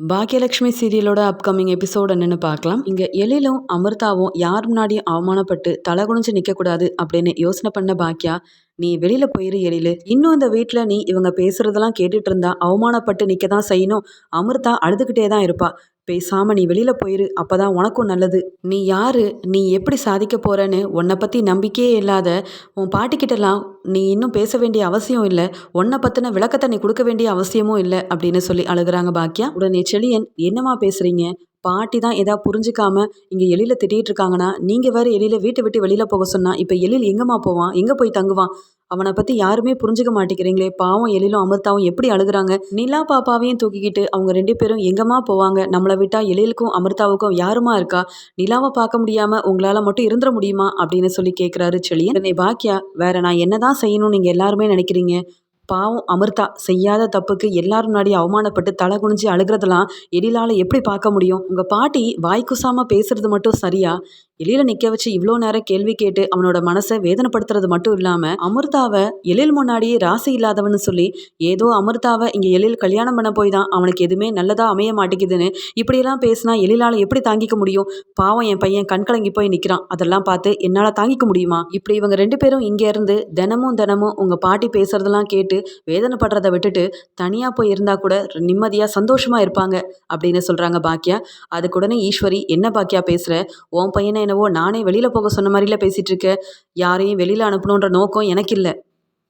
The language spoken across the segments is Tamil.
பாக்கியலட்சுமி சீரியலோட அப்கமிங் எபிசோட் என்னன்னு பார்க்கலாம். இங்க எழிலும் அமிர்தாவும் யார் முன்னாடியும் அவமானப்பட்டு தலை குனிஞ்சு நிற்கக்கூடாது அப்படின்னு யோசனை பண்ண பாக்கியா நீ வெளியில போயிரு எழிலு. இன்னும் இந்த வீட்டில் நீ இவங்க பேசுறதெல்லாம் கேட்டுட்டு இருந்தா அவமானப்பட்டு நிற்க தான் செய்யணும். அமிர்தா அழுதுகிட்டே தான் இருப்பா. பேசாம நீ வெளியில போயிரு. அப்பதான் உனக்கும் நல்லது. நீ யாரு? நீ எப்படி சாதிக்க போறன்னு உன்னை பத்தி நம்பிக்கையே இல்லாத உன் பாட்டிக்கிட்டலாம் நீ இன்னும் பேச வேண்டிய அவசியம் இல்லை. உன்னை பத்தின விளக்கத்தை நீ கொடுக்க வேண்டிய அவசியமும் இல்லை அப்படின்னு சொல்லி அழுகுறாங்க பாக்கியா உடனே செழியன் என்னம்மா பேசுறீங்க? பாட்டி தான் ஏதாவது புரிஞ்சிக்காம இங்க எழில திட்டிட்டு இருக்காங்கன்னா நீங்க வேற எழில வீட்டை விட்டு வெளியில போக சொன்னா இப்ப எழில் எங்கம்மா போவான்? எங்க போய் தங்குவான்? அவனை பத்தி யாருமே புரிஞ்சுக்க மாட்டேங்கிறீங்களே பாவம் எழிலும் அமிர்தாவும் எப்படி அழுகுறாங்க? நிலா பாப்பாவையும் தூக்கிக்கிட்டு அவங்க ரெண்டு பேரும் எங்கம்மா போவாங்க? நம்மளை விட்டா எழிலுக்கும் அமிர்தாவுக்கும் யாருமா இருக்கா? நிலாவை பார்க்க முடியாம உங்களால மட்டும் இருந்துட முடியுமா? அப்படின்னு சொல்லி கேட்கிறாரு செழியன். என்னை பாக்கியா வேற நான் என்னதான் செய்யணும் நீங்க எல்லாருமே நினைக்கிறீங்க? பாவம் அமிர்தா செய்யாத தப்புக்கு எல்லாரும் முன்னாடி அவமானப்பட்டு தலை குனிஞ்சு அழுகிறதெல்லாம் எழிலால எப்படி பார்க்க முடியும்? உங்க பாட்டி வாய்க்குசாம பேசுறது மட்டும் சரியா? எழில நிக்க வச்சு இவ்வளோ நேரம் கேள்வி கேட்டு அவனோட மனசை வேதனைப்படுத்துறது மட்டும் இல்லாம அமிர்தாவை எழில் முன்னாடியே ராசி இல்லாதவன்னு சொல்லி ஏதோ அமிர்தாவை இங்க எழில் கல்யாணம் பண்ண போய் தான் அவனுக்கு எதுவுமே நல்லதா அமைய மாட்டேங்குதுன்னு இப்படியெல்லாம் பேசினா எழிலால எப்படி தாங்கிக்க முடியும்? பாவம் என் பையன் கண்கலங்கி போய் நிக்கிறான். அதெல்லாம் பார்த்து என்னால தாங்கிக்க முடியுமா? இப்படி இவங்க ரெண்டு பேரும் இங்க இருந்து தினமும் தினமும் உங்க பாட்டி பேசுறதெல்லாம் கேட்டு வேதனைப்படுறத விட்டுட்டு தனியா போய் இருந்தா கூட நிம்மதியா சந்தோஷமா இருப்பாங்க அப்படின்னு சொல்றாங்க பாக்கியா அதுக்குடனே ஈஸ்வரி என்ன பாக்கியா பேசுற? உன் பையனை என்னவோ நானே வெளியில போக சொன்ன மாதிரில பேசிட்டு இருக்க. யாரையும் வெளியில அனுப்பணுன்ற நோக்கம் எனக்கு இல்லை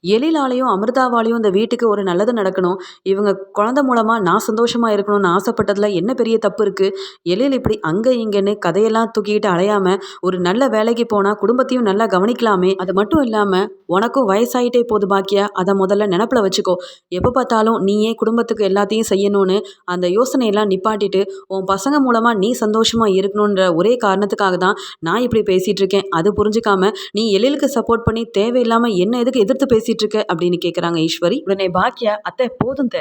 எழிலாலையும் அமிர்தாவாலையும் இந்த வீட்டுக்கு ஒரு நல்லது நடக்கணும். இவங்க குழந்தை மூலமா நான் சந்தோஷமா இருக்கணும்னு ஆசைப்பட்டதுல என்ன பெரிய தப்பு இருக்கு? எழில் இப்படி அங்க இங்கன்னு கதையெல்லாம் தூக்கிட்டு அலையாம ஒரு நல்ல வேலைக்கு போனா குடும்பத்தையும் நல்லா கவனிக்கலாமே. அது மட்டும் இல்லாம உனக்கும் வயசாயிட்டே போது பாக்கியா? அதை முதல்ல நினப்பில் வச்சுக்கோ. எப்போ பார்த்தாலும் நீயே குடும்பத்துக்கு எல்லாத்தையும் செய்யணும்னு அந்த யோசனையெல்லாம் நிப்பாட்டிட்டு உன் பசங்க மூலமா நீ சந்தோஷமா இருக்கணுன்ற ஒரே காரணத்துக்காக தான் நான் இப்படி பேசிட்டு இருக்கேன். அது புரிஞ்சுக்காம நீ எழிலுக்கு சப்போர்ட் பண்ணி தேவையில்லாம என்ன எதுக்கு எதிர்த்து பேசி பேசிட்டு இருக்க அப்படின்னு கேட்குறாங்க ஈஸ்வரி. உடனே பாக்கியா அத்தை போதும் த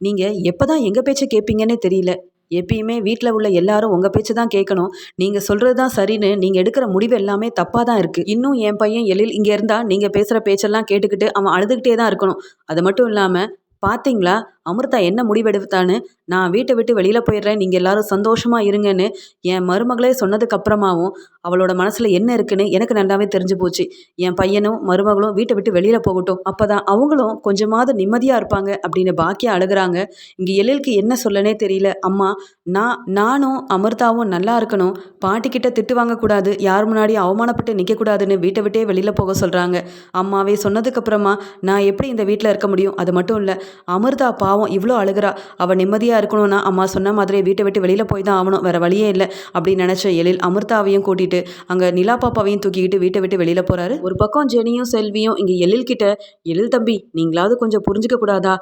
நீங்கள் எப்போ தான் எங்கள் பேச்சை கேட்பீங்கன்னே தெரியல. எப்பயுமே வீட்டில் உள்ள எல்லாரும் உங்கள் பேச்சு தான் கேட்கணும் நீங்கள் சொல்கிறது தான் சரின்னு நீங்கள் எடுக்கிற முடிவு எல்லாமே தப்பாக தான் இருக்குது இன்னும் என் பையன் எழில் இங்கே இருந்தால் நீங்கள் பேசுகிற பேச்செல்லாம் கேட்டுக்கிட்டு அவன் அழுதுகிட்டே தான் இருக்கணும். அது மட்டும் இல்லாமல் பார்த்தீங்களா அமிர்தா என்ன முடிவெடுத்தான்னு நான் வீட்டை விட்டு வெளியில் போயிடுறேன். நீங்கள் எல்லாரும் சந்தோஷமாக இருங்கன்னு என் மருமகளே சொன்னதுக்கப்புறமாவும் அவளோட மனசில் என்ன இருக்குன்னு எனக்கு நல்லாவே தெரிஞ்சு போச்சு. என் பையனும் மருமகளும் வீட்டை விட்டு வெளியில் போகட்டும். அப்போ தான் அவங்களும் கொஞ்சமாவது நிம்மதியாக இருப்பாங்க அப்படின்னு பாக்கியா அழுகுறாங்க. இங்கே எழிலுக்கு என்ன சொல்லனே தெரியல. அம்மா நான் நானும் அமிர்தாவும் நல்லா இருக்கணும். பாட்டிக்கிட்ட திட்டு வாங்கக்கூடாது யார் முன்னாடியும் அவமானப்பட்டு நிற்கக்கூடாதுன்னு வீட்டை விட்டே வெளியில் போக சொல்கிறாங்க அம்மாவே சொன்னதுக்கப்புறமா நான் எப்படி இந்த வீட்டில் இருக்க முடியும்? அது மட்டும் இல்லை அமிர்தா பாவம் இவ்வளோ அழுகிறா. அவள் நிம்மதியாக இருக்கணும்னா அம்மா சொன்ன மாதிரி வீட்டை விட்டு வெளியில் போய் தான் ஆகணும். வேறு வழியே இல்லை அப்படின்னு நினச்ச எழில் அமிர்தாவையும் கூட்டிகிட்டு அங்கே நிலா பாப்பாவையும் தூக்கிக்கிட்டு வீட்டை விட்டு வெளியில் போகிறாரு ஒரு பக்கம் ஜெனியும் செல்வியும் இங்கே எழில் கிட்ட எழில் தம்பி நீங்களாவது கொஞ்சம் புரிஞ்சுக்க கூடாதா?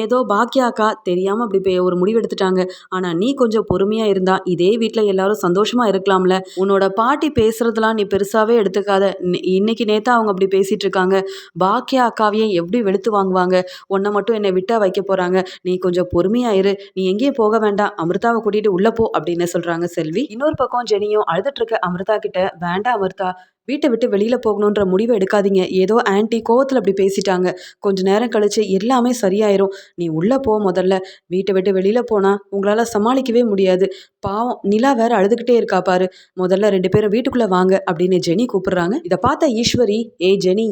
ஏதோ பாக்கியாக்கா தெரியாமல் அப்படி போய் ஒரு முடிவு எடுத்துட்டாங்க. ஆனால் நீ கொஞ்சம் பொறுமையாக இருந்தா இதே வீட்டில் எல்லாரும் சந்தோஷமாக இருக்கலாம்ல. உன்னோட பாட்டி பேசுறதெல்லாம் நீ பெருசாகவே எடுத்துக்காத. இன்னைக்கு நேத்தா அவங்க அப்படி பேசிட்டு இருக்காங்க. பாக்கியா அக்காவையும் எப்படி வெளுத்து வாங்குவாங்க? உன்னை மட்டும் என்னை விட்டா வைக்க போகிறாங்க நீ கொஞ்சம் பொறுமையாயிரு நீ எங்கேயும் போக வேண்டாம். அமிர்தாவை கூட்டிட்டு உள்ள போ அப்படின்னு சொல்றாங்க செல்வி. இன்னொரு பக்கம் ஜெனியும் அழுதுட்டு இருக்க அமிர்தா கிட்ட வேண்டாம் அமிர்தா. வீட்டை விட்டு வெளியில் போகணுன்ற முடிவை எடுக்காதீங்க. ஏதோ ஆன்டி கோவத்தில் அப்படி பேசிட்டாங்க. கொஞ்ச நேரம் கழிச்சு எல்லாமே சரியாயிரும். நீ உள்ளே போ முதல்ல. வீட்டை விட்டு வெளியில் போனால் உங்களால் சமாளிக்கவே முடியாது. பாவம் நிலா வேற அழுதுகிட்டே இருக்கா பாரு. முதல்ல ரெண்டு பேரும் வீட்டுக்குள்ளே வாங்க அப்படின்னு ஜெனி கூப்பிடுறாங்க. இதை பார்த்த ஈஸ்வரி ஏய் ஜெனி.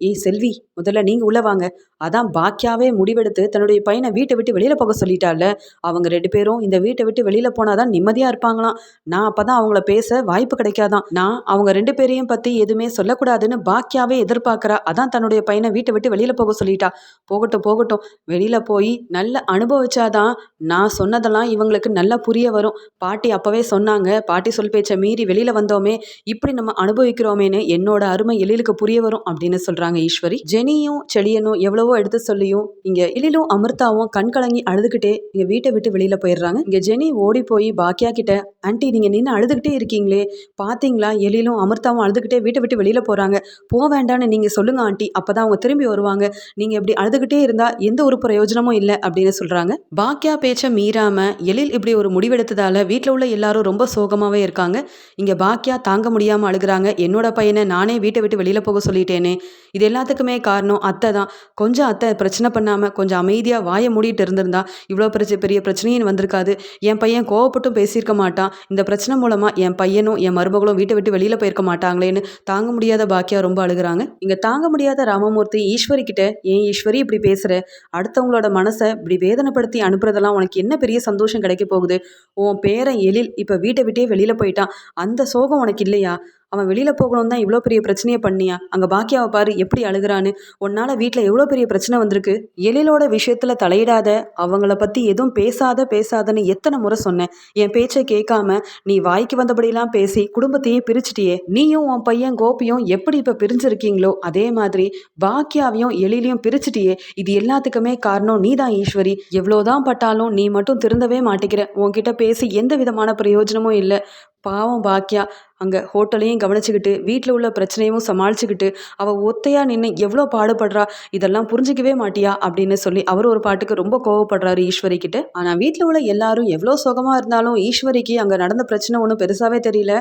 ஏய் செல்வி முதல்ல நீங்கள் உள்ள வாங்க. அதான் பாக்கியாவே முடிவெடுத்து தன்னுடைய பையனை வீட்டை விட்டு வெளியில் போக சொல்லிட்டால. அவங்க ரெண்டு பேரும் இந்த வீட்டை விட்டு வெளியில் போனாதான் நிம்மதியாக இருப்பாங்களாம். நான் அப்போ தான் அவங்கள பேச வாய்ப்பு கிடைக்காதான். நான் அவங்க ரெண்டு பேரையும் பற்றி எதுவுமே சொல்லக்கூடாதுன்னு பாக்கியாவே எதிர்பார்க்குறா. அதான் தன்னுடைய பையனை வீட்டை விட்டு வெளியில் போக சொல்லிட்டா. போகட்டும் போகட்டும். வெளியில் போய் நல்ல அனுபவிச்சாதான் நான் சொன்னதெல்லாம் இவங்களுக்கு நல்லா புரிய வரும். பாட்டி அப்போவே சொன்னாங்க. பாட்டி சொல் பேச்சை மீறி வெளியில் வந்தோமே. இப்படி நம்ம அனுபவிக்கிறோமேனு என்னோட அருமை எழிலுக்கு புரிய வரும் அப்படின்னு சொல்கிறாங்க ஈஸ்வரி. ஜெனியும் செழியனும் எவ்வளவோ எடுத்து சொல்லியும் இங்க எழிலும் அமிர்தாவும் கண் கலங்கி அழுதுகிட்டே இங்க வீட்டை விட்டு வெளியில போயிடுறாங்க. இங்க ஜெனி ஓடி போய் பாக்கியா கிட்ட ஆன்டி நீங்க நின்று அழுதுகிட்டே இருக்கீங்களே. பாத்தீங்களா? எலிலும் அமிர்தாவும் அழுதுகிட்டே வீட்டை விட்டு வெளியில போறாங்க. போக வேண்டாம்னு நீங்க சொல்லுங்க ஆண்டி. அப்பதான் அவங்க திரும்பி வருவாங்க. நீங்க இப்படி அழுதுகிட்டே இருந்தா எந்த ஒரு பிரயோஜனமும் இல்லை அப்படின்னு சொல்றாங்க. பாக்கியா பேச்ச மீறாம எழில் இப்படி ஒரு முடிவெடுத்ததால வீட்டில் உள்ள எல்லாரும் ரொம்ப சோகமாவே இருக்காங்க. இங்க பாக்கியா தாங்க முடியாம அழுகுறாங்க. என்னோட பையனை நானே வீட்டை விட்டு வெளியில போக சொல்லிட்டேனே. இது எல்லாத்துக்குமே காரணம் அத்தை தான். கொஞ்சம் அத்தை பிரச்சனை பண்ணாமல் கொஞ்சம் அமைதியாக வாயை மூடிட்டு இருந்திருந்தா இவ்வளோ பிரச்சனை பெரிய பிரச்சனையும் வந்திருக்காது. என் பையன் கோவப்பட்டும் பேசியிருக்க மாட்டான். இந்த பிரச்சனை மூலமாக என் பையனும் என் மருமகளும் வீட்டை விட்டு வெளியில் போயிருக்க மாட்டாங்களேன்னு தாங்க முடியாத பாக்கியா ரொம்ப அழுகுறாங்க. இங்கே தாங்க முடியாத ராமமூர்த்தி ஈஸ்வரி கிட்ட ஏன் ஈஸ்வரி இப்படி பேசுகிற அடுத்தவங்களோட மனசை இப்படி வேதனைப்படுத்தி அனுப்புறதெல்லாம் உனக்கு என்ன பெரிய சந்தோஷம் கிடைக்க போகுது? உன் பேரன் எழில் இப்போ வீட்டை விட்டே வெளியில் போயிட்டான். அந்த சோகம் உனக்கு இல்லையா? அவன் வெளியில் போகணும் தான் இவ்வளோ பெரிய பிரச்சனையை பண்ணியா? அங்கே பாக்கியாவை பாரு எப்படி அழுகுறான்னு. உன்னால் வீட்டில் எவ்வளோ பெரிய பிரச்சனை வந்திருக்கு? எழிலோட விஷயத்தில் தலையிடாத அவங்கள பற்றி எதுவும் பேசாத பேசாதன்னு எத்தனை முறை சொன்னேன். என் பேச்சை கேட்காம நீ வாய்க்கு வந்தபடியெல்லாம் பேசி குடும்பத்தையே பிரிச்சிட்டியே. நீயும் உன் பையன் கோபியும் எப்படி இப்போ பிரிஞ்சிருக்கீங்களோ அதே மாதிரி பாக்கியாவையும் எழிலையும் பிரிச்சிட்டியே. இது எல்லாத்துக்குமே காரணம் நீ தான் ஈஸ்வரி. எவ்வளோதான் பட்டாலும் நீ மட்டும் திருந்தவே மாட்டேங்கிற. உன்கிட்ட பேசி எந்த விதமான பிரயோஜனமும் இல்லை. பாவம் பாக்கியா. அங்கே ஹோட்டலையும் கவனிச்சுக்கிட்டு வீட்டில் உள்ள பிரச்சனையும் சமாளிச்சுக்கிட்டு அவள் ஒத்தையாக நின்று எவ்வளோ பாடுபடுறா இதெல்லாம் புரிஞ்சிக்கவே மாட்டியா அப்படின்னு சொல்லி அவர் ஒரு பாட்டுக்கு ரொம்ப கோவப்படுறாரு ஈஸ்வரி கிட்ட. ஆனால் வீட்டில் உள்ள எல்லாரும் எவ்வளோ சுகமாக இருந்தாலும் ஈஸ்வரிக்கு அங்கே நடந்த பிரச்சனை ஒன்றும் பெருசாகவே தெரியல.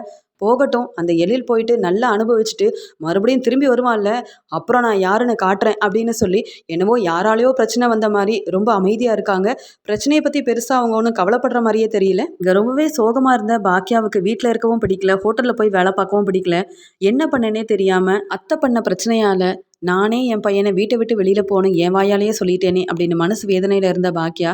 போகட்டும். அந்த எழில் போயிட்டு நல்லா அனுபவிச்சுட்டு மறுபடியும் திரும்பி வருவான்ல? அப்புறம் நான் யாருன்னு காட்டுறேன் அப்படின்னு சொல்லி என்னவோ யாராலேயோ பிரச்சனை வந்த மாதிரி ரொம்ப அமைதியாக இருக்காங்க. பிரச்சனையை பற்றி பெருசாக அவங்க ஒன்றும் கவலைப்படுற மாதிரியே தெரியல. இங்கே ரொம்பவே சோகமாக இருந்த பாக்கியாவுக்கு வீட்டில் இருக்கவும் பிடிக்கல. ஹோட்டலில் போய் வேலை பார்க்கவும் பிடிக்கல. என்ன பண்ணனே தெரியாமல் அத்தை பண்ண பிரச்சனையால் நானே என் பையனை வீட்டை விட்டு வெளியில் போகணும் என் வாயாலேயே சொல்லிட்டேனே அப்படின்னு மனசு வேதனையில் இருந்த பாக்கியா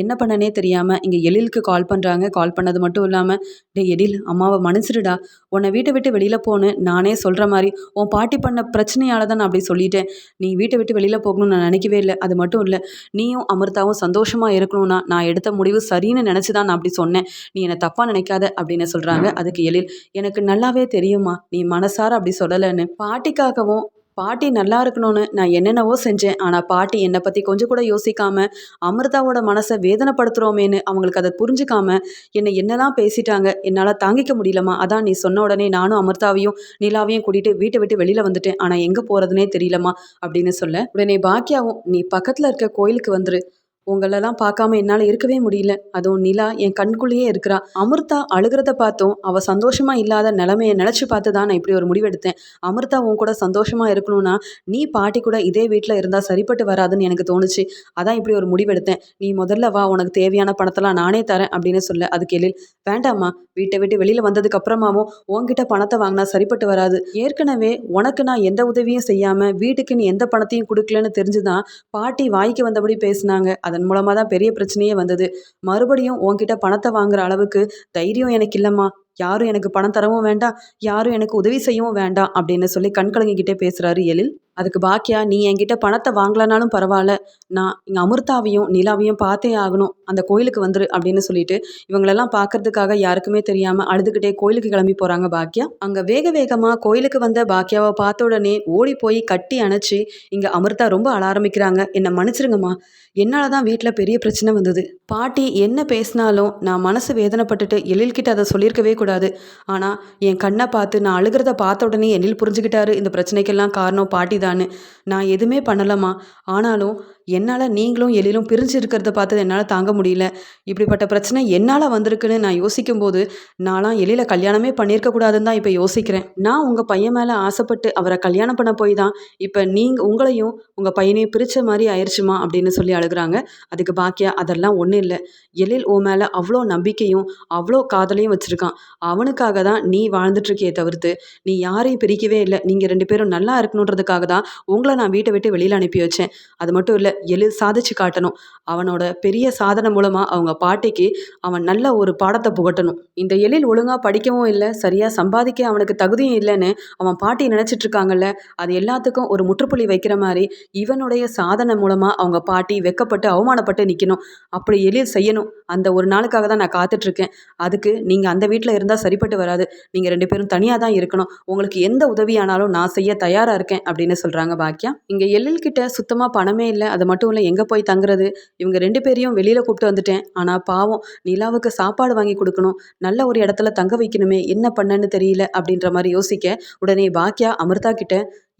என்ன பண்ணனே தெரியாமல் இங்கே எழிலுக்கு கால் பண்ணுறாங்க கால் பண்ணது மட்டும் இல்லாமல் டே எழில் அம்மாவை மன்னிச்சிடுடா. உன்னை வீட்டை விட்டு வெளியில் போன்னு நானே சொல்கிற மாதிரி உன் பாட்டி பண்ண பிரச்சனையால் தான் நான் அப்படி சொல்லிட்டேன். நீ வீட்டை விட்டு வெளியில் போகணும்னு நான் நினைக்கவே இல்லை. அது மட்டும் இல்லை நீயும் அமிர்தாவும் சந்தோஷமாக இருக்கணும்னா நான் எடுத்த முடிவு சரின்னு நினச்சி தான் நான் அப்படி சொன்னேன். நீ என்னை தப்பாக நினைக்காத அப்படின்னு சொல்கிறாங்க அதுக்கு எழில் எனக்கு நல்லாவே தெரியுமா நீ மனசார அப்படி சொல்லலைன்னு. பாட்டிக்காகவும் பாட்டி நல்லா இருக்கணும்னு நான் என்னென்னவோ செஞ்சேன். ஆனால் பாட்டி என்னை பற்றி கொஞ்சம் கூட யோசிக்காம அமிர்தாவோட மனசை வேதனைப்படுத்துகிறோமேன்னு அவங்களுக்கு அதை புரிஞ்சுக்காம என்னை என்னெல்லாம் பேசிட்டாங்க என்னால் தாங்கிக்க முடியலம்மா. அதான் நீ சொன்ன உடனே நானும் அமிர்தாவையும் நிலாவையும் கூட்டிகிட்டு வீட்டை விட்டு வெளியில் வந்துட்டேன். ஆனால் எங்கே போகிறதுனே தெரியலம்மா அப்படின்னு சொல்ல உடனே பாக்கியாவும் நீ பக்கத்தில் இருக்க கோயிலுக்கு வந்துரு. உங்களெல்லாம் பார்க்காம என்னால் இருக்கவே முடியல. அதுவும் நிலா என் கண்குள்ளேயே இருக்கிறா. அமிர்தா அழுகிறத பார்த்தும். அவள் சந்தோஷமா இல்லாத நிலமையை நினச்சி பார்த்து தான் நான் இப்படி ஒரு முடிவெடுத்தேன். அமிர்தா உன் கூட சந்தோஷமா இருக்கணும்னா நீ பாட்டி கூட இதே வீட்டில் இருந்தால் சரிப்பட்டு வராதுன்னு எனக்கு தோணுச்சு. அதான் இப்படி ஒரு முடிவெடுத்தேன். நீ முதல்ல வா உனக்கு தேவையான பணத்தெல்லாம் நானே தரேன் அப்படின்னு சொல்ல. அது கேளில் வேண்டாம்மா வீட்டை விட்டு வெளியில் வந்ததுக்கு அப்புறமாவும் உன்கிட்ட பணத்தை வாங்கினா சரிப்பட்டு வராது. ஏற்கனவே உனக்கு நான் எந்த உதவியும் செய்யாமல் வீட்டுக்கு நீ எந்த பணத்தையும் கொடுக்கலன்னு தெரிஞ்சுதான் பாட்டி வாய்க்கு வந்தபடி பேசினாங்க. அதன் மூலமாக தான் பெரிய பிரச்சனையே வந்தது. மறுபடியும் உன்கிட்ட பணத்தை வாங்குற அளவுக்கு தைரியம் எனக்கு இல்லைம்மா. யாரும் எனக்கு பணம் தரவும் வேண்டாம் யாரும் எனக்கு உதவி செய்யவும் வேண்டாம் அப்படின்னு சொல்லி கண் கலங்கிக்கிட்டே பேசுகிறாரு எழில். அதுக்கு பாக்கியா நீ என்கிட்ட பணத்தை வாங்கலனாலும் பரவாயில்ல. நான் இங்கே அமிர்தாவையும் நிலாவையும் பார்த்தே ஆகணும். அந்த கோயிலுக்கு வந்துரு அப்படின்னு சொல்லிட்டு இவங்களெல்லாம் பார்க்கறதுக்காக யாருக்குமே தெரியாமல் அழுதுகிட்டே கோயிலுக்கு கிளம்பி போகிறாங்க பாக்கியா. அங்கே வேக வேகமாக கோயிலுக்கு வந்த பாக்கியாவை பார்த்த உடனே ஓடி போய் கட்டி அணைச்சி இங்கே அமிர்தா ரொம்ப அழ ஆரம்பிக்கிறாங்க. என்னை மன்னிச்சிருங்கம்மா. என்னால் தான் வீட்டில் பெரிய பிரச்சனை வந்தது. பாட்டி என்ன பேசினாலும் நான் மனசு வேதனைப்பட்டுட்டு எழில்கிட்ட அதை சொல்லியிருக்கவே கூடாது ஆனால் என் கண்ணை பார்த்து நான் அழுகிறத பார்த்த உடனே என்னில் புரிஞ்சுக்கிட்டாரு. இந்த பிரச்சனைக்கெல்லாம் காரணம் பாட்டி தான்னு நான் எதுவுமே பண்ணலம்மா. ஆனாலும் என்னால் நீங்களும் எழிலும் பிரிஞ்சு இருக்கிறத பார்த்து என்னால் தாங்க முடியல. இப்படிப்பட்ட பிரச்சனை என்னால் வந்திருக்குன்னு நான் யோசிக்கும் போது நான்லாம் எழில கல்யாணமே பண்ணியிருக்கக்கூடாதுன்னு தான் இப்போ யோசிக்கிறேன். நான் உங்கள் பையன் மேலே ஆசைப்பட்டு அவரை கல்யாணம் பண்ண போய் தான் இப்போ நீங்கள் உங்களையும் உங்கள் பையனையும் பிரித்த மாதிரி ஆயிடுச்சுமா அப்படின்னு சொல்லி அழுகுறாங்க. அதுக்கு பாக்கியா அதெல்லாம் ஒன்றும் இல்லை. எழில் உன் மேலே அவ்வளோ நம்பிக்கையும் அவ்வளோ காதலையும் வச்சுருக்கான். அவனுக்காக தான் நீ வாழ்ந்துட்டுருக்கியே தவிர்த்து நீ யாரையும் பிரிக்கவே இல்லை. நீங்கள் ரெண்டு பேரும் நல்லா இருக்கணுன்றதுக்காக தான் உங்களை நான் வீட்டை விட்டு வெளியில் அனுப்பி வச்சேன். அது மட்டும் இல்லை எழு சாதிச்சு காட்டணும். அவனோட பெரிய சாதனை மூலமாக அவங்க பாட்டிக்கு அவன் நல்ல ஒரு பாடத்தை புகட்டணும். இந்த எழில் ஒழுங்காக படிக்கவும் இல்லை சரியாக சம்பாதிக்க அவனுக்கு தகுதியும் இல்லைன்னு அவன் பாட்டி நினச்சிட்டு இருக்காங்கல்ல அது எல்லாத்துக்கும் ஒரு முற்றுப்புள்ளி வைக்கிற மாதிரி இவனுடைய சாதனை மூலமாக அவங்க பாட்டி வெக்கப்பட்டு அவமானப்பட்டு நிற்கணும் அப்படி எழில் செய்யணும். அந்த ஒரு நாளுக்காக தான் நான் காத்துட்ருக்கேன். அதுக்கு நீங்கள் அந்த வீட்டில் இருந்தால் சரிப்பட்டு வராது. நீங்கள் ரெண்டு பேரும் தனியாக தான் இருக்கணும். உங்களுக்கு எந்த உதவியானாலும் நான் செய்ய தயாராக இருக்கேன் அப்படின்னு சொல்கிறாங்க பாக்கியா இங்கே எழில்கிட்ட சுத்தமாக பணமே இல்லை. அது மட்டும் இல்லை எங்கே போய் தங்குறது? இவங்க ரெண்டு பேரையும் வெளியில் கூப்பிட்டு வந்துட்டேன். ஆனால் பாவம் நிலாவுக்கு சாப்பாடு வாங்கி கொடுக்கணும். நல்ல ஒரு இடத்துல தங்க வைக்கணுமே என்ன பண்ணன்னு தெரியல அப்படின்ற மாதிரி யோசிக்க உடனே பாக்கியா அமிர்தா கிட்ட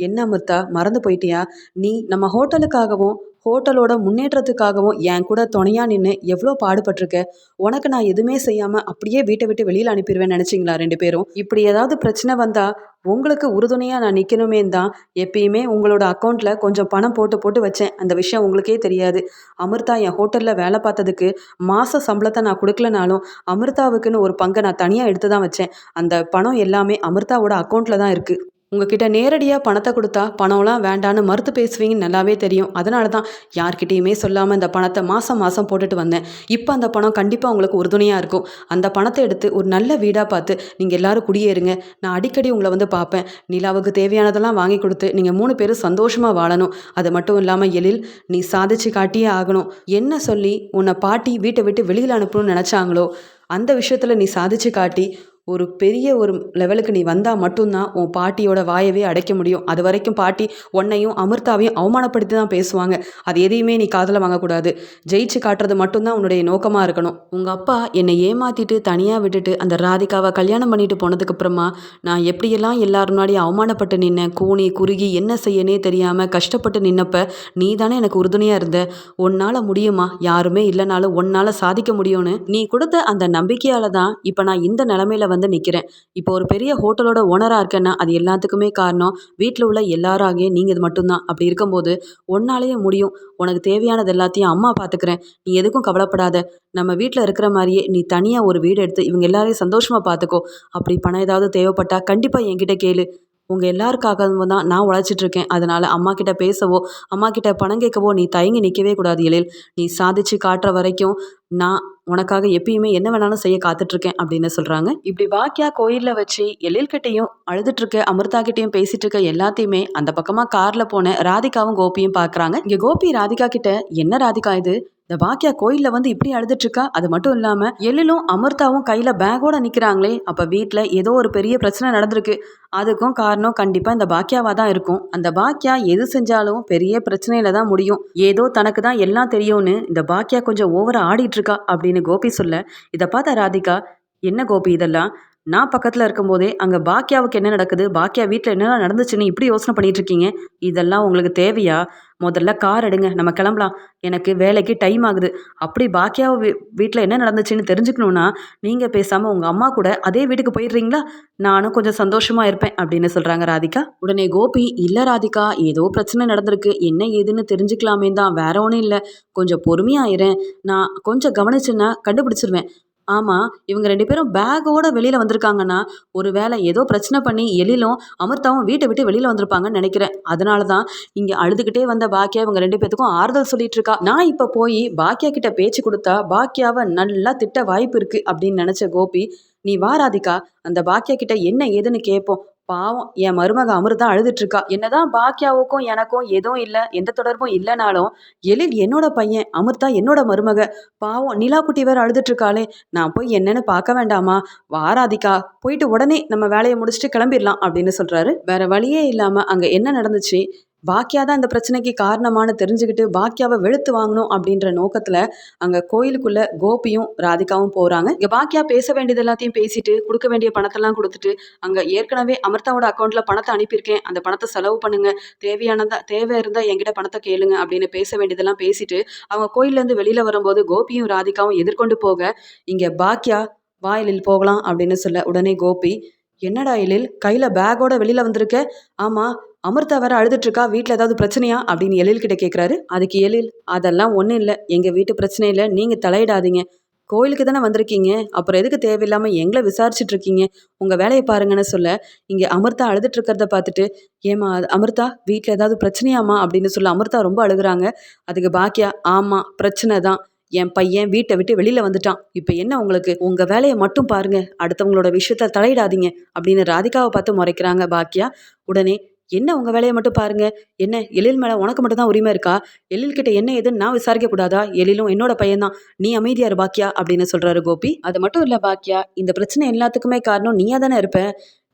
என்ன அமிர்தா மறந்து போயிட்டியா? நீ நம்ம ஹோட்டலுக்காகவும் ஹோட்டலோட முன்னேற்றத்துக்காகவும் என் கூட துணையா நின்று எவ்வளோ பாடுபட்டிருக்க? உனக்கு நான் எதுவுமே செய்யாமல் அப்படியே வீட்டை விட்டு வெளியில் அனுப்பிடுவேன் நினச்சிங்களா ரெண்டு பேரும்? இப்படி ஏதாவது பிரச்சனை வந்தால் உங்களுக்கு உறுதுணையாக நான் நிற்கணுமே தான். எப்பயுமே உங்களோட அக்கௌண்ட்டில் கொஞ்சம் பணம் போட்டு போட்டு வச்சேன். அந்த விஷயம் உங்களுக்கே தெரியாது. அமிர்தா என் ஹோட்டலில் வேலை பார்த்ததுக்கு மாத சம்பளத்தை நான் கொடுக்கலனாலும் அமிர்தாவுக்குன்னு ஒரு பங்கை நான் தனியாக எடுத்து தான் வச்சேன். அந்த பணம் எல்லாமே அமிர்தாவோட அக்கௌண்ட்டில் தான் இருக்குது உங்ககிட்ட நேரடியாக பணத்தை கொடுத்தா பணம்லாம் வேண்டான்னு மறுத்து பேசுவீங்கன்னு நல்லாவே தெரியும். அதனால தான் யார்கிட்டேயுமே சொல்லாமல் இந்த பணத்தை மாதம் மாதம் போட்டுட்டு வந்தேன். இப்போ அந்த பணம் கண்டிப்பாக உங்களுக்கு உறுதுணையாக இருக்கும். அந்த பணத்தை எடுத்து ஒரு நல்ல வீடாக பார்த்து நீங்கள் எல்லாரும் குடியேறுங்க. நான் அடிக்கடி உங்களை வந்து பார்ப்பேன். நிலாவுக்கு தேவையானதெல்லாம் வாங்கி கொடுத்து நீங்கள் மூணு பேரும் சந்தோஷமாக வாழணும். அது மட்டும் இல்லாமல் எழில் நீ சாதிச்சு காட்டியே ஆகணும். என்ன சொல்லி உன்னை பாட்டி வீட்டை விட்டு வெளியில் அனுப்பணும்னு நினச்சாங்களோ அந்த விஷயத்தில் நீ சாதிச்சு காட்டி ஒரு பெரிய ஒரு லெவலுக்கு நீ வந்தால் மட்டும்தான் உன் பாட்டியோட வாயவே அடைக்க முடியும். அது வரைக்கும் பாட்டி உன்னையும் அமிர்தாவையும் அவமானப்படுத்தி தான் பேசுவாங்க. அது எதையுமே நீ காதில் வாங்கக்கூடாது. ஜெயிச்சு காட்டுறது மட்டும்தான் உன்னுடைய நோக்கமாக இருக்கணும். உங்கள் அப்பா என்னை ஏமாற்றிட்டு தனியாக விட்டுட்டு அந்த ராதிகாவை கல்யாணம் பண்ணிட்டு போனதுக்கப்புறமா நான் எப்படியெல்லாம் எல்லார் முன்னாடி அவமானப்பட்டு நின்னேன் கூனி குறுகி என்ன செய்யனே தெரியாமல் கஷ்டப்பட்டு நின்னப்ப நீ தானே எனக்கு உறுதுணையாக இருந்த. உன்னால் முடியுமா? யாருமே இல்லைனாலும் உன்னால் சாதிக்க முடியும்னு நீ கொடுத்த அந்த நம்பிக்கையால் தான் இப்போ நான் இந்த நிலமையில வந்து நிற்கிறேன் இப்போ ஒரு பெரிய ஹோட்டலோட ஓனராக இருக்கேன்னா அது எல்லாத்துக்குமே காரணம் வீட்டில் உள்ள எல்லாராகிய நீங்கள் இது மட்டும்தான். அப்படி இருக்கும்போது உன்னாலேயே முடியும். உனக்கு தேவையானது எல்லாத்தையும் அம்மா பார்த்துக்கிறேன் நீ எதுக்கும் கவலைப்படாத. நம்ம வீட்டில் இருக்கிற மாதிரியே நீ தனியாக ஒரு வீடு எடுத்து இவங்க எல்லாரையும் சந்தோஷமாக பார்த்துக்கோ அப்படி பணம் ஏதாவது தேவைப்பட்டால் கண்டிப்பாக என்கிட்ட கேளு. உங்கள் எல்லாருக்காகவும் தான் நான் உழைச்சிட்டு இருக்கேன். அதனால் அம்மா கிட்ட பேசவோ அம்மா கிட்ட பணம் கேட்கவோ நீ தயங்கி நிற்கவே கூடாது எழில். நீ சாதிச்சு காட்டுற வரைக்கும் நான் உனக்காக எப்பயுமே என்ன வேணாலும் செய்ய காத்துட்ருக்கேன் அப்படின்னு சொல்கிறாங்க இப்படி வாக்கியா கோயிலில் வச்சு எழில்கிட்டையும் அழுதுட்ருக்க அமிர்தா கிட்டையும் பேசிட்டு இருக்க எல்லாத்தையுமே அந்த பக்கமாக காரில் போன ராதிகாவும் கோபியும் பார்க்குறாங்க இங்கே கோபி ராதிகா கிட்ட என்ன ராதிகா இது? இந்த பாக்கியா கோயிலில் வந்து இப்படி அழுதுட்டு இருக்கா அது மட்டும் இல்லாமல் எழிலும் அமிர்தாவும் கையில் பேக்கோட நிற்கிறாங்களே அப்போ வீட்டில் ஏதோ ஒரு பெரிய பிரச்சனை நடந்திருக்கு. அதுக்கும் காரணம் கண்டிப்பாக இந்த பாக்கியாவாக தான் இருக்கும். அந்த பாக்கியா எது செஞ்சாலும் பெரிய பிரச்சனையில தான் முடியும். ஏதோ தனக்கு தான் எல்லாம் தெரியும்னு இந்த பாக்கியா கொஞ்சம் ஓவரா ஆடிட்டு இருக்கா அப்படின்னு கோபி சொல்ல இதை பார்த்தா ராதிகா என்ன கோபி இதெல்லாம்? நான் பக்கத்தில் இருக்கும்போதே அங்கே பாக்கியாவுக்கு என்ன நடக்குது? பாக்கியா வீட்டில் என்ன நடந்துச்சுன்னு இப்படி யோசனை பண்ணிட்டு இருக்கீங்க இதெல்லாம் உங்களுக்கு தேவையா? முதல்ல கார் எடுங்க நம்ம கிளம்பலாம். எனக்கு வேலைக்கு டைம் ஆகுது. அப்படி பாக்கியாவை வீ வீட்டில் என்ன நடந்துச்சுன்னு தெரிஞ்சுக்கணுன்னா நீங்கள் பேசாமல் உங்கள் அம்மா கூட அதே வீட்டுக்கு போயிடுறீங்களா? நானும் கொஞ்சம் சந்தோஷமாக இருப்பேன் அப்படின்னு சொல்கிறாங்க ராதிகா. உடனே கோபி இல்லை ராதிகா ஏதோ பிரச்சனை நடந்திருக்கு. என்ன ஏதுன்னு தெரிஞ்சுக்கலாமே தான். வேற ஒன்றும் இல்லை. கொஞ்சம் பொறுமையாயிரேன் நான் கொஞ்சம் கவனிச்சேன்னா கண்டுபிடிச்சிருவேன். ஆமாம் இவங்க ரெண்டு பேரும் பேக்கோட வெளியில் வந்திருக்காங்கன்னா ஒரு வேளை ஏதோ பிரச்சனை பண்ணி எழிலும் அமிர்தாவும் வீட்டை விட்டு வெளியில் வந்திருப்பாங்கன்னு நினைக்கிறேன். அதனால தான் இங்கே அழுதுகிட்டே வந்த பாக்கியா இவங்க ரெண்டு பேத்துக்கும் ஆறுதல் சொல்லிட்டு இருக்கா நான் இப்போ போய் பாக்கியா கிட்ட பேச்சு கொடுத்தா பாக்கியாவை நல்லா திட்ட வாய்ப்பு இருக்குது அப்படின்னு நினச்ச கோபி நீ வா ராதிகா. அந்த பாக்கியா கிட்ட என்ன ஏதுன்னு கேட்போம் பாவம் என் மருமக அமிர்தா அழுதுட்டு இருக்கா என்னதான் பாக்கியாவுக்கும் எனக்கும் எதுவும் இல்லை எந்த தொடர்பும் இல்லைனாலும் எழில் என்னோட பையன் அமிர்தா என்னோட மருமக. பாவம் நிலா குட்டி வேற அழுதுட்டு இருக்காளே நான் போய் என்னன்னு பார்க்க வேண்டாமா? வாராதிக்கா போயிட்டு உடனே நம்ம வேலையை முடிச்சுட்டு கிளம்பிடலாம் அப்படின்னு சொல்றாரு. வேற வழியே இல்லாம அங்க என்ன நடந்துச்சு? பாக்கியா தான் இந்த பிரச்சனைக்கு காரணமானு தெரிஞ்சுக்கிட்டு பாக்கியாவை வெளுத்து வாங்கணும் அப்படின்ற நோக்கத்தில் அங்கே கோயிலுக்குள்ளே கோபியும் ராதிகாவும் போகிறாங்க இங்கே பாக்கியா பேச வேண்டியது எல்லாத்தையும் பேசிட்டு கொடுக்க வேண்டிய பணத்தெல்லாம் கொடுத்துட்டு அங்கே ஏற்கனவே அமிர்தாவோட அக்கௌண்ட்டில் பணத்தை அனுப்பியிருக்கேன். அந்த பணத்தை செலவு பண்ணுங்க. தேவையானதா தேவை இருந்தால் என்கிட்ட பணத்தை கேளுங்க அப்படின்னு பேச வேண்டியதெல்லாம் பேசிட்டு அவங்க கோயிலேருந்து வெளியில் வரும்போது கோபியும் ராதிகாவும் எதிர்கொண்டு போக இங்கே பாக்கியா வாயிலில் போகலாம் அப்படின்னு சொல்ல உடனே கோபி என்னடா எழில் கையில் பேக்கோட வெளியில் வந்திருக்க? ஆமாம் அமிர்தா வேற அழுதுட்டு இருக்கா வீட்டில் ஏதாவது பிரச்சனையா? அப்படின்னு எழில் கிட்ட கேட்குறாரு அதுக்கு எழில் அதெல்லாம் ஒன்றும் இல்லை. எங்கள் வீட்டு பிரச்சனையில் நீங்கள் தலையிடாதீங்க. கோயிலுக்கு தானே வந்திருக்கீங்க. அப்புறம் எதுக்கு தேவையில்லாமல் எங்களை விசாரிச்சுட்டு இருக்கீங்க உங்கள் வேலையை பாருங்கன்னு சொல்ல இங்கே அமிர்தா அழுதுட்டு இருக்கிறத பார்த்துட்டு ஏமா அமிர்தா வீட்டில் ஏதாவது பிரச்சனையாமா அப்படின்னு சொல்ல அமிர்தா ரொம்ப அழுகுறாங்க. அதுக்கு பாக்கியா ஆமாம் பிரச்சனை தான். என் பையன் வீட்டை விட்டு வெளியில் வந்துட்டான். இப்போ என்ன உங்களுக்கு? உங்கள் வேலையை மட்டும் பாருங்க. அடுத்தவங்களோட விஷயத்த தலையிடாதீங்க. அப்படின்னு ராதிகாவை பார்த்து முறைக்கிறாங்க பாக்கியா. உடனே என்ன உங்கள் வேலையை மட்டும் பாருங்க. என்ன எழில் மேலே உனக்கு மட்டும் தான் உரிமை இருக்கா? எழில் கிட்ட என்ன ஏதுன்னு நான் விசாரிக்க கூடாதா? எழிலும் என்னோட பையன்தான். நீ அமைதியா இரு பாக்கியா? அப்படின்னு சொல்றாரு கோபி. அது மட்டும் இல்லை பாக்கியா இந்த பிரச்சனை எல்லாத்துக்குமே காரணம் நீயா தானே இருப்ப.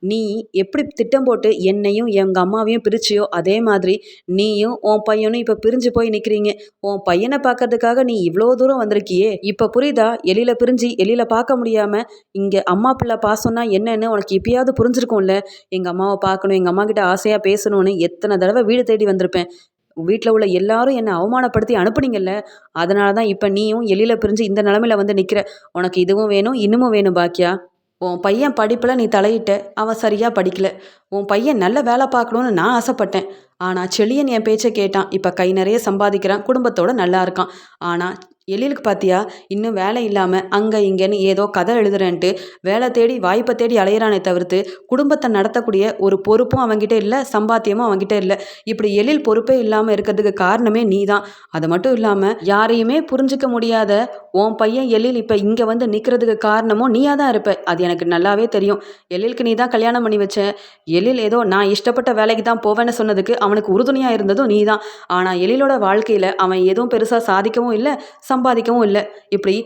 நீ எப்படி திட்டம் போட்டு என்னையும் எங்கள் அம்மாவையும் பிரிச்சியோ அதே மாதிரி நீயும் உன் பையனும் இப்போ பிரிஞ்சு போய் நிற்கிறீங்க உன் பையனை பார்க்கறதுக்காக நீ இவ்வளோ தூரம் வந்திருக்கியே. இப்போ புரியுதா? எலியில பிரிஞ்சு எலியில பார்க்க முடியாமல் இங்கே அம்மா பிள்ளை பாசம்னா என்னன்னு உனக்கு இப்பயாவது புரிஞ்சிருக்கும்ல? எங்கள் அம்மாவை பார்க்கணும் எங்கள் அம்மா கிட்ட ஆசையாக பேசணும்னு எத்தனை தடவை வீடு தேடி வந்திருப்பேன். வீட்டில் உள்ள எல்லாரும் என்னை அவமானப்படுத்தி அனுப்புனீங்கல்ல? அதனால தான் இப்போ நீயும் எலியில் பிரிஞ்சு இந்த நிலமையில வந்து நிற்கிற உனக்கு இதுவும் வேணும் இன்னமும் வேணும் பாக்கியா? உன் பையன் படிப்பில் நீ தலையிட்ட அவன் சரியாக படிக்கல. உன் பையன் நல்ல வேலை பார்க்கணுன்னு நான் ஆசைப்பட்டேன். ஆனால் செழியன் என் பேச்சை கேட்டான். இப்போ கை நிறைய சம்பாதிக்கிறான். குடும்பத்தோடு நல்லா இருக்கான். ஆனால் எழிலுக்கு பார்த்தியா இன்னும் வேலை இல்லாமல் அங்கே இங்கேன்னு ஏதோ கதை எழுதுறேன்ட்டு வேலை தேடி வாய்ப்பை தேடி அலையிறானே தவிர்த்து குடும்பத்தை நடத்தக்கூடிய ஒரு பொறுப்பும் அவன்கிட்ட இல்லை சம்பாத்தியமும் அவன்கிட்ட இல்லை. இப்படி எழில் பொறுப்பே இல்லாமல் இருக்கிறதுக்கு காரணமே நீ தான் அது மட்டும் இல்லாமல் யாரையுமே புரிஞ்சிக்க முடியாத உன் பையன் எழில் இப்போ இங்கே வந்து நிற்கிறதுக்கு காரணமும் நீயாக தான் இருப்ப. அது எனக்கு நல்லாவே தெரியும். எழிலுக்கு நீ தான் கல்யாணம் பண்ணி வச்ச. எழில் ஏதோ நான் இஷ்டப்பட்ட வேலைக்கு தான் போவேன்னு சொன்னதுக்கு அவனுக்கு உறுதுணையாக இருந்ததும் நீ தான் ஆனால் எழிலோட வாழ்க்கையில் அவன் எதுவும் பெருசாக சாதிக்கவும் இல்லை சம்பாதிக்கவும் இல்லை. இப்படி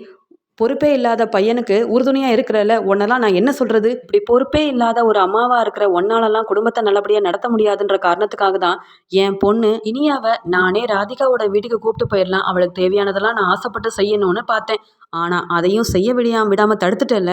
பொறுப்பே இல்லாத பையனுக்கு உறுதுணையாக இருக்கிறல உன்னெல்லாம் நான் என்ன சொல்கிறது இப்படி பொறுப்பே இல்லாத ஒரு அம்மாவாக இருக்கிற ஒன்னாலெல்லாம் குடும்பத்தை நல்லபடியாக நடத்த முடியாதுன்ற காரணத்துக்காக தான் என் பொண்ணு இனியாவை நானே ராதிகாவோட வீட்டுக்கு கூப்பிட்டு போயிடலாம். அவளுக்கு தேவையானதெல்லாம் நான் ஆசைப்பட்டு செய்யணும்னு பார்த்தேன். ஆனால் அதையும் செய்ய விடாம விடாமல் தடுத்துட்டல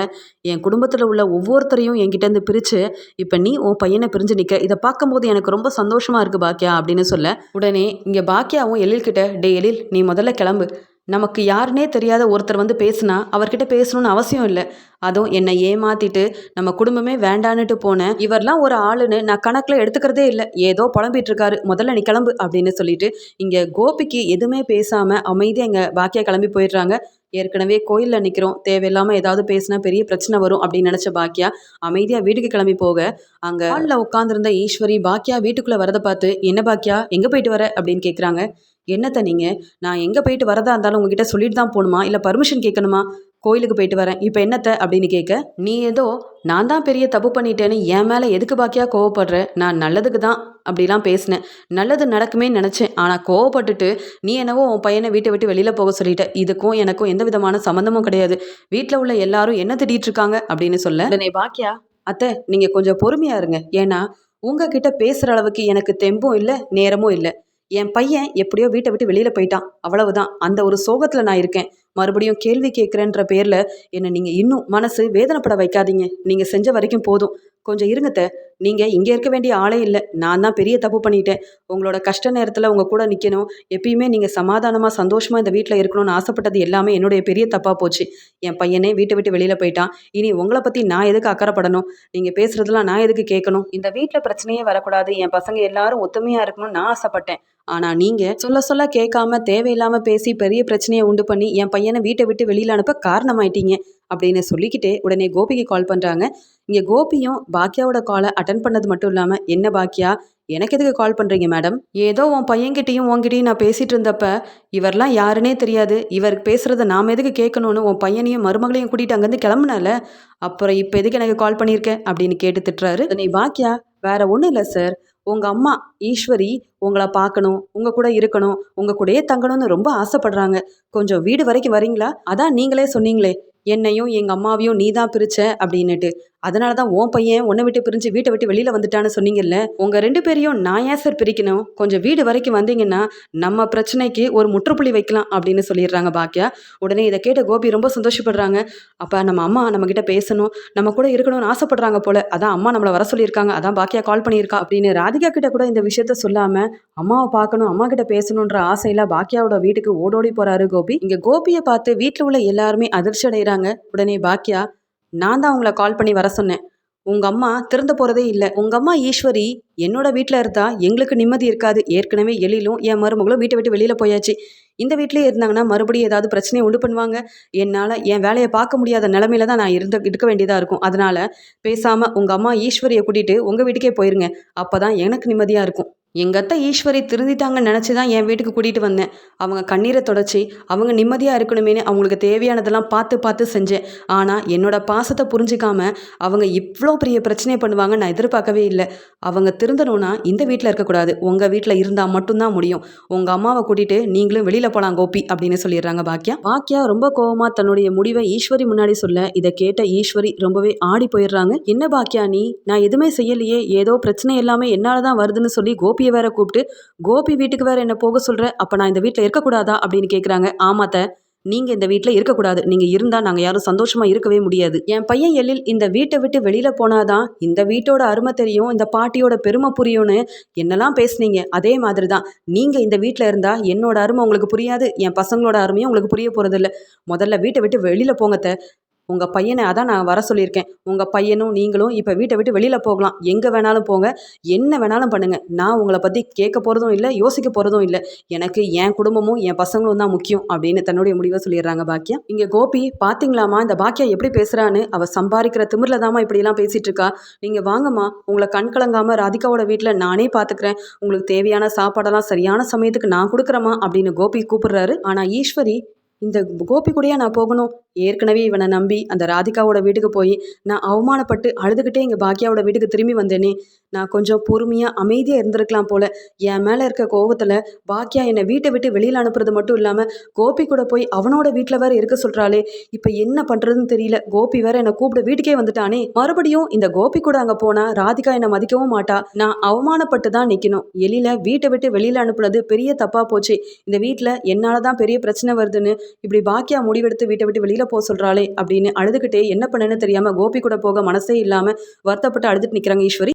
என் குடும்பத்தில் உள்ள ஒவ்வொருத்தரையும் என்கிட்டேருந்து பிரித்து இப்போ நீ உன் பையனை பிரிஞ்சு நிற்க இதை பார்க்கும்போது எனக்கு ரொம்ப சந்தோஷமாக இருக்குது பாக்கியா அப்படின்னு சொல்ல உடனே இங்கே பாக்கியாவும் எழில்கிட்ட டே எழில் நீ முதல்ல கிளம்பு. நமக்கு யாருனே தெரியாத ஒருத்தர் வந்து பேசுனா அவர்கிட்ட பேசணும்னு அவசியம் இல்லை. அதுவும் என்னை ஏமாத்திட்டு நம்ம குடும்பமே வேண்டான்னுட்டு போனேன் இவர்லாம் ஒரு ஆளுன்னு நான் கணக்கில் எடுத்துக்கிறதே இல்லை. ஏதோ புலம்பிட்டு இருக்காரு முதல்ல நீ கிளம்பு அப்படின்னு சொல்லிட்டு இங்கே கோபிக்கு எதுவுமே பேசாமல் அமைதியாக எங்கள் பாக்கியா கிளம்பி போயிடுறாங்க. ஏற்கனவே கோயிலில் நிற்கிறோம் தேவையில்லாமல் ஏதாவது பேசினா பெரிய பிரச்சனை வரும் அப்படின்னு நினச்ச பாக்கியா அமைதியாக வீட்டுக்கு கிளம்பி போக அங்கே ஹாலில் உட்காந்துருந்த ஈஸ்வரி பாக்கியா வீட்டுக்குள்ளே வரதை பார்த்து என்ன பாக்கியா எங்கே போயிட்டு வர? அப்படின்னு கேட்குறாங்க என்னத்த நீங்கள் நான் எங்கே போயிட்டு வரதா இருந்தாலும் உங்ககிட்ட சொல்லிட்டு தான் போகணுமா இல்லை பர்மிஷன் கேட்கணுமா? கோயிலுக்கு போயிட்டு வரேன். இப்போ என்னத்த அப்படின்னு கேட்க நீ ஏதோ நான் தான் பெரிய தப்பு பண்ணிட்டேன்னு என் மேலே எதுக்கு பாக்கியா கோவப்படுற? நான் நல்லதுக்கு தான் அப்படிலாம் பேசினேன். நல்லது நடக்குமே நினச்சேன். ஆனால் கோவப்பட்டுட்டு நீ என்னவோ உன் பையனை வீட்டை விட்டு வெளியில் போக சொல்லிட்ட. இதுக்கும் எனக்கும் எந்த விதமான சம்மந்தமும் கிடையாது. வீட்டில் உள்ள எல்லாரும் என்ன திட்டிகிட்டு இருக்காங்க? அப்படின்னு சொல்ல உடனே பாக்கியா? அத்தை நீங்கள் கொஞ்சம் பொறுமையாக இருங்க. ஏன்னா உங்ககிட்ட பேசுகிற அளவுக்கு எனக்கு தெம்பும் இல்லை நேரமும் இல்லை. என் பையன் எப்படியோ வீட்டை விட்டு வெளியில் போயிட்டான். அவ்வளவுதான். அந்த ஒரு சோகத்தில் நான் இருக்கேன். மறுபடியும் கேள்வி கேட்குறேன்ற பேரில் என்னை நீங்கள் இன்னும் மனசு வேதனைப்பட வைக்காதீங்க. நீங்கள் செஞ்ச வரைக்கும் போதும். கொஞ்சம் இருங்கத்த நீங்கள் இங்கே இருக்க வேண்டிய ஆளே இல்லை. நான் தான் பெரிய தப்பு பண்ணிட்டேன். உங்களோட கஷ்ட நேரத்தில் உங்கள் கூட நிற்கணும் எப்பயுமே நீங்கள் சமாதானமாக சந்தோஷமாக இந்த வீட்டில் இருக்கணும்னு ஆசைப்பட்டது எல்லாமே என்னுடைய பெரிய தப்பாக போச்சு. என் பையனே வீட்டை விட்டு வெளியில் போயிட்டான். இனி உங்களை பற்றி நான் எதுக்கு அக்கறைப்படணும்? நீங்கள் பேசுகிறதுலாம் நான் எதுக்கு கேட்கணும்? இந்த வீட்டில் பிரச்சனையே வரக்கூடாது. என் பசங்க எல்லாரும் ஒத்துமையாக இருக்கணும்னு நான் ஆசைப்பட்டேன். ஆனால் நீங்கள் சொல்ல சொல்ல கேட்காம தேவையில்லாமல் பேசி பெரிய பிரச்சனையை உண்டு பண்ணி என் பையனை வீட்டை விட்டு வெளியில் அனுப்ப காரணமாயிட்டீங்க அப்படின்னு சொல்லிக்கிட்டே உடனே கோபிக்கு கால் பண்ணுறாங்க இங்கே கோபியும் பாக்கியாவோட காலை அட்டன் பண்ணது மட்டும் இல்லாமல் என்ன பாக்கியா எனக்கு எதுக்கு கால் பண்ணுறீங்க மேடம் ஏதோ உன் பையன்கிட்டையும் உங்ககிட்டயும் நான் பேசிகிட்டு இருந்தப்ப இவர்லாம் யாருன்னே தெரியாது. இவர் பேசுகிறத நாம் எதுக்கு கேட்கணும்னு உன் பையனையும் மருமகளையும் கூட்டிகிட்டு அங்கேருந்து கிளம்புனால அப்புறம் இப்போ எதுக்கு எனக்கு கால் பண்ணியிருக்கேன் அப்படின்னு கேட்டு திட்டுறாரு. நீ பாக்கியா வேற ஒன்றும் இல்லை சார் உங்கள் அம்மா ஈஸ்வரி உங்களை பார்க்கணும் உங்கள் கூட இருக்கணும் உங்கள் கூடயே தங்கணும்னு ரொம்ப ஆசைப்படுறாங்க. கொஞ்சம் வீடு வரைக்கும் வரீங்களா? அதான் நீங்களே சொன்னீங்களே என்னையும் எங்கள் அம்மாவையும் நீ தான் பிரிச்ச அப்படின்னுட்டு. அதனால தான் உன் பையன் உன்னை விட்டு பிரிஞ்சு வீட்டை விட்டு வெளியில் வந்துட்டான்னு சொன்னீங்கல்ல? உங்கள் ரெண்டு பேரையும் நான் ஏன் சார் பிரிக்கணும்? கொஞ்சம் வீடு வரைக்கும் வந்தீங்கன்னா நம்ம பிரச்சனைக்கு ஒரு முற்றுப்புள்ளி வைக்கலாம் அப்படின்னு சொல்லிடுறாங்க பாக்கியா உடனே இதை கேட்ட கோபி ரொம்ப சந்தோஷப்படுறாங்க. அப்போ நம்ம அம்மா நம்மக்கிட்ட பேசணும். நம்ம கூட இருக்கணும்னு ஆசைப்படுறாங்க போல. அதான் அம்மா நம்மளை வர சொல்லியிருக்காங்க. அதான் பாக்கியா கால் பண்ணியிருக்கா அப்படின்னு ராதிகா கிட்ட கூட இந்த விஷயத்த சொல்லாமல் அம்மாவை பார்க்கணும் அம்மா கிட்ட பேசணுன்ற ஆசையில பாக்கியாவோட வீட்டுக்கு ஓடோடி போறாரு கோபி. இங்க கோபியை பார்த்து வீட்டில் உள்ள எல்லாருமே அதிர்ச்சி அடைகிறாங்க. உடனே பாக்கியா நான் தான் உங்களை கால் பண்ணி வர சொன்னேன். உங்க அம்மா திறந்து போறதே இல்லை. உங்க அம்மா ஈஸ்வரி என்னோட வீட்டில் இருந்தா எங்களுக்கு நிம்மதி இருக்காது. ஏற்கனவே எழிலும் என் மருமகளும் வீட்டை விட்டு வெளியில போயாச்சு. இந்த வீட்டிலே இருந்தாங்கன்னா மறுபடியும் ஏதாவது பிரச்சனையை உண்டு பண்ணுவாங்க. என்னால் என் வேலையை பார்க்க முடியாத நிலமையில தான் நான் இருந்த இருக்க வேண்டியதாக இருக்கும். அதனால பேசாமல் உங்கள் அம்மா ஈஸ்வரியை கூட்டிகிட்டு உங்கள் வீட்டுக்கே போயிருங்க. அப்போ தான் எனக்கு நிம்மதியாக இருக்கும். எங்கள் அத்தை ஈஸ்வரி திருந்திட்டாங்கன்னு நினச்சி தான் என் வீட்டுக்கு கூட்டிகிட்டு வந்தேன். அவங்க கண்ணீரை தொடச்சி அவங்க நிம்மதியாக இருக்கணுமேனு அவங்களுக்கு தேவையானதெல்லாம் பார்த்து பார்த்து செஞ்சேன். ஆனால் என்னோட பாசத்தை புரிஞ்சிக்காமல் அவங்க இவ்வளோ பெரிய பிரச்சனையை பண்ணுவாங்க நான் எதிர்பார்க்கவே இல்லை. அவங்க திருந்தணும்னா இந்த வீட்டில் இருக்கக்கூடாது. உங்கள் வீட்டில் இருந்தால் மட்டும்தான் முடியும். உங்கள் அம்மாவை கூட்டிகிட்டு நீங்களும் வெளியில் போகலாம் கோபி அப்படின்னு சொல்லிடுறாங்க பாக்கியா பாக்கியா ரொம்ப கோவமாக தன்னுடைய முடிவை ஈஸ்வரி முன்னாடி சொல்ல இதை கேட்ட ஈஸ்வரி ரொம்பவே ஆடி போயிடுறாங்க. என்ன பாக்கியா நீ? நான் எதுவுமே செய்யலையே. ஏதோ பிரச்சனை எல்லாமே என்னால் தான் வருதுன்னு சொல்லி கோபியை வேற கூப்பிட்டு கோபி வீட்டுக்கு வேற என்ன போக சொல்ற? அப்போ நான் இந்த வீட்டில் இருக்கக்கூடாதா? அப்படின்னு கேட்குறாங்க ஆமாத்த நீங்க இந்த வீட்டில் இருக்கக்கூடாது. நீங்க இருந்தா நாங்க யாரும் சந்தோஷமா இருக்கவே முடியாது. என் பையன் எழில் இந்த வீட்டை விட்டு வெளியில போனாதான் இந்த வீட்டோட அருமை தெரியும் இந்த பாட்டியோட பெருமை புரியும்னு என்னெல்லாம் பேசுனீங்க. அதே மாதிரி தான் நீங்க இந்த வீட்டில் இருந்தா என்னோட அருமை உங்களுக்கு புரியாது என் பசங்களோட அருமையும் உங்களுக்கு புரிய போகிறதில்ல முதல்ல வீட்டை விட்டு வெளியில போங்க உங்கள் பையனை அதான் நான் வர சொல்லியிருக்கேன். உங்கள் பையனும் நீங்களும் இப்போ வீட்டை விட்டு வெளியில் போகலாம். எங்கே வேணாலும் போங்க. என்ன வேணாலும் பண்ணுங்கள் நான் உங்களை பற்றி கேட்க போகிறதும் இல்லை யோசிக்க போகிறதும் இல்லை. எனக்கு என் குடும்பமும் என் பசங்களும் தான் முக்கியம் அப்படின்னு தன்னுடைய முடிவை சொல்லிடுறாங்க பாக்கியா. இங்கே கோபி பார்த்தீங்களாமா இந்த பாக்கியா எப்படி பேசுகிறான்னு அவள் சம்பாதிக்கிற திமிரில் தாம்மா இப்படிலாம் பேசிகிட்டு இருக்கா. நீங்கள் வாங்கம்மா உங்களை கண் கலங்காமல் ராதிகாவோட வீட்டில் நானே பார்த்துக்கிறேன் உங்களுக்கு தேவையான சாப்பாடெல்லாம் சரியான சமயத்துக்கு நான் கொடுக்குறேம்மா அப்படின்னு கோபி கூப்பிடுறாரு. ஆனால் ஈஸ்வரி இந்த கோபி கூடயே நான் போகணும்? ஏற்கனவே இவனை நம்பி அந்த ராதிகாவோட வீட்டுக்கு போய் நான் அவமானப்பட்டு அழுதுகிட்டே எங்கள் பாக்கியாவோட வீட்டுக்கு திரும்பி வந்தேனே. நான் கொஞ்சம் பொறுமையாக அமைதியாக இருந்திருக்கலாம் போல. என் மேலே இருக்க கோவத்தில் பாக்கியா என்னை வீட்டை விட்டு வெளியில் அனுப்புறது மட்டும் இல்லாமல் கோபி கூட போய் அவனோட வீட்டில் வேற இருக்க சொல்கிறாளே இப்போ என்ன பண்ணுறதுன்னு தெரியல. கோபி வேற என்னை கூப்பிட வீட்டுக்கே வந்துட்டானே. மறுபடியும் இந்த கோபி கூட அங்கே போனால் ராதிகா என்னை மதிக்கவும் மாட்டா. நான் அவமானப்பட்டு தான் நிற்கணும் எலியில் வீட்டை விட்டு வெளியில் அனுப்புனது பெரிய தப்பாக போச்சு. இந்த வீட்டில் என்னால் தான் பெரிய பிரச்சனை வருதுன்னு இப்படி பாக்கியா முடிவெடுத்து வீட்டை விட்டு வெளியில போக சொல்றாளே அப்படின்னு அழுதுகிட்டே என்ன பண்ணுன்னு தெரியாம கோபி கூட போக மனசே இல்லாம வருத்தப்பட்டு அழுதுட்டு நிக்கிறாங்க ஈஸ்வரி.